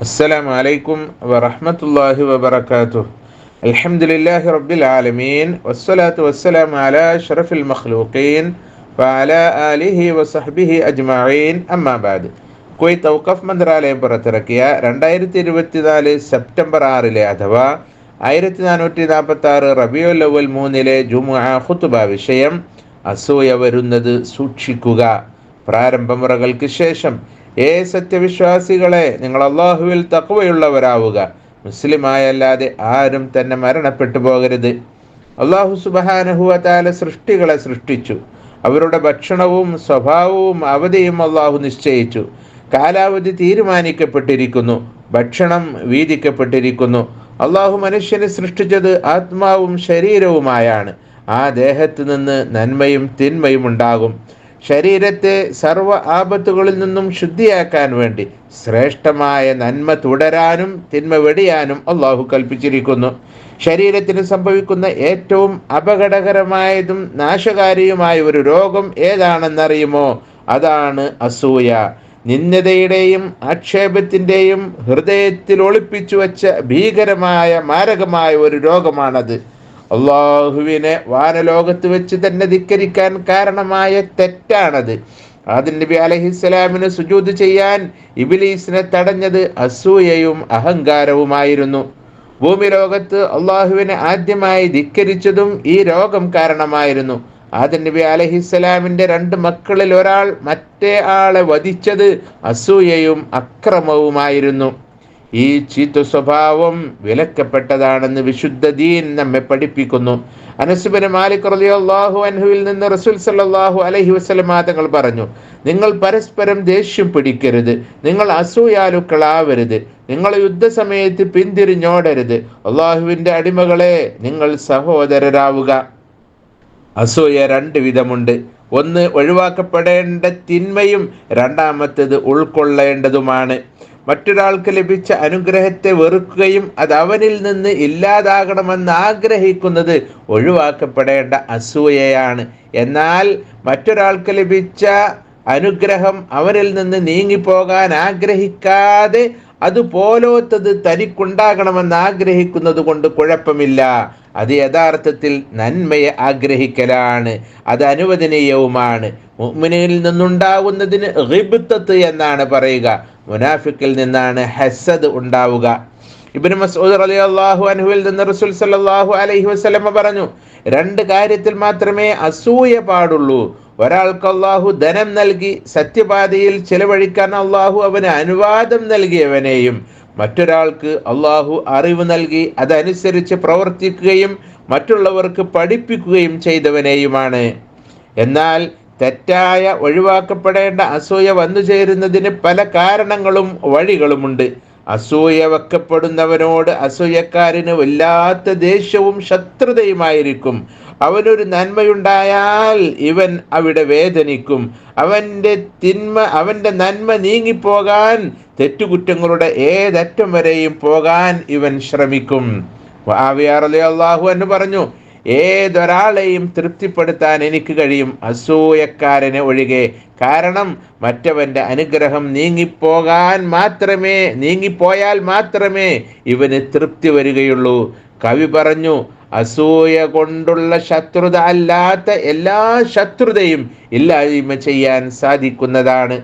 السلام عليكم ورحمة الله وبركاته الحمد لله رب العالمين والصلاة والسلام على أشرف المخلوقين وعلى آله وصحبه أجمعين أما بعد Kuwait ഔക്കഫ് മന്ത്രാലയം പുറത്തിറക്കിയ രണ്ടായിരത്തി ഇരുപത്തിനാല് സെപ്റ്റംബർ ആറിലെ അഥവാ ആയിരത്തി നാനൂറ്റി നാൽപ്പത്തി ആറ് റബിയുൽ അവൽ മൂന്നിലെ ജുമുഅ ഖുത്തുബ വിഷയം അസൂയ വരുന്നത് സൂക്ഷിക്കുക പ്രാരംഭമുറകൾക്ക് ശേഷം ഏ സത്യവിശ്വാസികളെ നിങ്ങൾ അള്ളാഹുവിൽ തക്കവയുള്ളവരാവുക മുസ്ലിമായല്ലാതെ ആരും തന്നെ മരണപ്പെട്ടു പോകരുത്. അള്ളാഹു സുബഹാനഹുവ താല സൃഷ്ടികളെ സൃഷ്ടിച്ചു. അവരുടെ ഭക്ഷണവും സ്വഭാവവും അവധിയും അള്ളാഹു നിശ്ചയിച്ചു. കാലാവധി തീരുമാനിക്കപ്പെട്ടിരിക്കുന്നു. ഭക്ഷണം വീതിക്കപ്പെട്ടിരിക്കുന്നു. അള്ളാഹു മനുഷ്യനെ സൃഷ്ടിച്ചത് ആത്മാവും ശരീരവുമായാണ്. ആ ദേഹത്ത് നിന്ന് നന്മയും തിന്മയും ഉണ്ടാകും. ശരീരത്തെ സർവ ആപത്തുകളിൽ നിന്നും ശുദ്ധിയാക്കാൻ വേണ്ടി ശ്രേഷ്ഠമായ നന്മ തുടരാനും തിന്മ വെടിയാനും അള്ളാഹു കൽപ്പിച്ചിരിക്കുന്നു. ശരീരത്തിന് സംഭവിക്കുന്ന ഏറ്റവും അപകടകരമായതും നാശകാരിയുമായ ഒരു രോഗം ഏതാണെന്നറിയുമോ? അതാണ് അസൂയ. നിന്ദതയുടെയും ആക്ഷേപത്തിന്റെയും ഹൃദയത്തിൽ ഒളിപ്പിച്ചു വച്ച ഭീകരമായ മാരകമായ ഒരു രോഗമാണത്. അള്ളാഹുവിനെ വാനലോകത്ത് വെച്ച് തന്നെ ധിക്കരിക്കാൻ കാരണമായ തെറ്റാണത്. ആദിൻ നബി അലഹിസ്സലാമിന് സുജൂത് ചെയ്യാൻ ഇബിലീസിനെ തടഞ്ഞത് അസൂയയും അഹങ്കാരവുമായിരുന്നു. ഭൂമി ലോകത്ത് അള്ളാഹുവിനെ ആദ്യമായി ധിക്കരിച്ചതും ഈ രോഗം കാരണമായിരുന്നു. ആദൻ നബി അലഹിസ്സലാമിന്റെ രണ്ട് മക്കളിൽ ഒരാൾ മറ്റേ ആളെ വധിച്ചത് അസൂയയും അക്രമവുമായിരുന്നു. ഈ ചീത്ത സ്വഭാവം വിലക്കപ്പെട്ടതാണെന്ന് വിശുദ്ധ ദീൻ നമ്മെ പഠിപ്പിക്കുന്നു. അനസുബിന് മാലിക് റളിയല്ലാഹു അൻഹുവിൽ നിന്ന് റസൂൽ സല്ലല്ലാഹു അലൈഹി വസല്ലം തങ്ങൾ പറഞ്ഞു നിങ്ങൾ പരസ്പരം ദേഷ്യം പിടിക്കരുത് നിങ്ങൾ അസൂയാലുക്കളാവരുത് നിങ്ങൾ യുദ്ധസമയത്ത് പിന്തിരിഞ്ഞോടരുത്. അള്ളാഹുവിന്റെ അടിമകളെ നിങ്ങൾ സഹോദരരാവുക. അസൂയ രണ്ട് വിധമുണ്ട്. ഒന്ന് ഒഴിവാക്കപ്പെടേണ്ട തിന്മയും രണ്ടാമത്തേത് ഉൾക്കൊള്ളേണ്ടതുമാണ്. മറ്റൊരാൾക്ക് ലഭിച്ച അനുഗ്രഹത്തെ വെറുക്കുകയും അത് അവനിൽ നിന്ന് ഇല്ലാതാകണമെന്ന് ആഗ്രഹിക്കുന്നത് ഒഴിവാക്കപ്പെടേണ്ട അസൂയയാണ്. എന്നാൽ മറ്റൊരാൾക്ക് ലഭിച്ച അനുഗ്രഹം അവരിൽ നിന്ന് നീങ്ങിപ്പോകാൻ ആഗ്രഹിക്കാതെ അതുപോലോത്തത് തനിക്കുണ്ടാകണമെന്ന് ആഗ്രഹിക്കുന്നത് കൊണ്ട് കുഴപ്പമില്ല. അത് യഥാർത്ഥത്തിൽ നന്മയെ ആഗ്രഹിക്കലാണ് അത് അനുവദനീയവുമാണ്. മുഅ്മിനിൽ നിന്നുണ്ടാവുന്നതിന് റിബിത്തത്ത് എന്നാണ് പറയുക. മുനാഫിക്കിൽ നിന്നാണ് ഹസദ് ഉണ്ടാവുക. ഇബിന് മസൂദ് അലി അള്ളാഹു അൻഹുവിൽ നിന്ന് റസൂൽ സല്ലാഹു അലൈഹി വസ്ലമ പറഞ്ഞു രണ്ട് കാര്യത്തിൽ മാത്രമേ അസൂയ പാടുള്ളൂ. ഒരാൾക്ക് അള്ളാഹു ധനം നൽകി സത്യപാതയിൽ ചെലവഴിക്കാൻ അള്ളാഹു അവന് അനുവാദം നൽകിയവനെയും മറ്റൊരാൾക്ക് അള്ളാഹു അറിവ് നൽകി അതനുസരിച്ച് പ്രവർത്തിക്കുകയും മറ്റുള്ളവർക്ക് പഠിപ്പിക്കുകയും ചെയ്തവനെയുമാണ്. എന്നാൽ തെറ്റായ ഒഴിവാക്കപ്പെടേണ്ട അസൂയ വന്നു ചേരുന്നതിന് പല കാരണങ്ങളും വഴികളുമുണ്ട്. അസൂയ വെക്കപ്പെടുന്നവനോട് അസൂയക്കാരന് വല്ലാത്ത ദേഷ്യവും ശത്രുതയുമായിരിക്കും. അവനൊരു നന്മയുണ്ടായാൽ ഇവൻ അവിടെ വേദനിക്കും. അവന്റെ തിന്മ അവന്റെ നന്മ നീങ്ങിപ്പോകാൻ തെറ്റുകുറ്റങ്ങളുടെ ഏതറ്റം വരെയും പോകാൻ ഇവൻ ശ്രമിക്കും. അള്ളാഹു എന്ന് പറഞ്ഞു ഏതൊരാളെയും തൃപ്തിപ്പെടുത്താൻ എനിക്ക് കഴിയും. അസൂയക്കാരനെ ഒഴികെ. കാരണം മറ്റവന്റെ അനുഗ്രഹം നീങ്ങിപ്പോകാൻ മാത്രമേ നീങ്ങിപ്പോയാൽ മാത്രമേ ഇവന് തൃപ്തി വരികയുള്ളൂ. കവി പറഞ്ഞു അസൂയ കൊണ്ടുള്ള ശത്രുത അല്ലാത്ത എല്ലാ ശത്രുതയും ഇല്ലായ്മ ചെയ്യാൻ സാധിക്കുന്നതാണ്.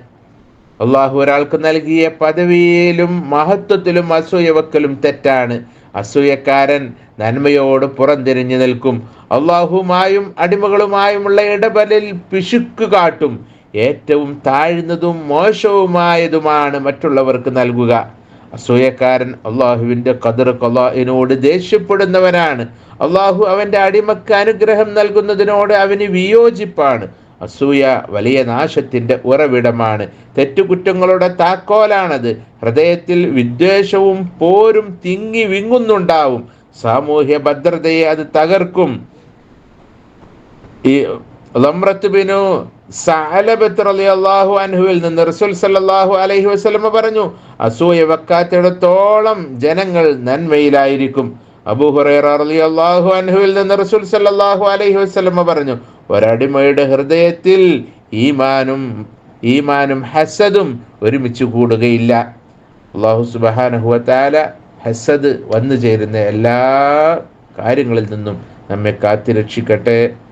അള്ളാഹു ഒരാൾക്ക് നൽകിയ പദവിയിലും മഹത്വത്തിലും അസൂയ വെക്കലും തെറ്റാണ്. അസൂയക്കാരൻ നന്മയോട് പുറംതിരിഞ്ഞു നിൽക്കും. അള്ളാഹുമായും അടിമകളുമായുമുള്ള ഇടപെടലിൽ പിശുക്ക് കാട്ടും. ഏറ്റവും താഴ്ന്നതും മോശവുമായതുമാണ് മറ്റുള്ളവർക്ക് നൽകുക. അസൂയക്കാരൻ അള്ളാഹുവിന്റെ കതിർ കൊലാഹിനോട് ദേഷ്യപ്പെടുന്നവനാണ്. അള്ളാഹു അവന്റെ അടിമക്ക് അനുഗ്രഹം നൽകുന്നതിനോട് അവന് വിയോജിപ്പാണ്. അസൂയ വലിയ നാശത്തിന്റെ ഉറവിടമാണ്. തെറ്റുകുറ്റങ്ങളുടെ താക്കോലാണത്. ഹൃദയത്തിൽ വിദ്വേഷവും പോരും തിങ്ങി വിങ്ങുന്നുണ്ടാവും. സാമൂഹ്യ ഭദ്രതയെ അത് തകർക്കും. ഈ ലമ്രത്തുബിനു റളിയല്ലാഹു അൻഹുവിൽ നിന്ന് റസൂൽ സല്ലല്ലാഹു അലൈഹി വസല്ലമ പറഞ്ഞു അസൂയ വെക്കാത്തിടത്തോളം ജനങ്ങൾ നന്മയിലായിരിക്കും. അബൂഹുറൈറ റളിയല്ലാഹു അൻഹുവിൽ നിന്ന് റസൂൽ സല്ലല്ലാഹു അലൈഹി വസ്ലമ പറഞ്ഞു ഒരടിമയുടെ ഹൃദയത്തിൽ ഈമാനും ഈമാനും ഹസദും ഒരുമിച്ച് കൂടുകയില്ല. അള്ളാഹു സുബഹാനഹുവത്താല ഹസദ് വന്നു ചേരുന്ന എല്ലാ കാര്യങ്ങളിൽ നിന്നും നമ്മെ കാത്തിരക്ഷിക്കട്ടെ.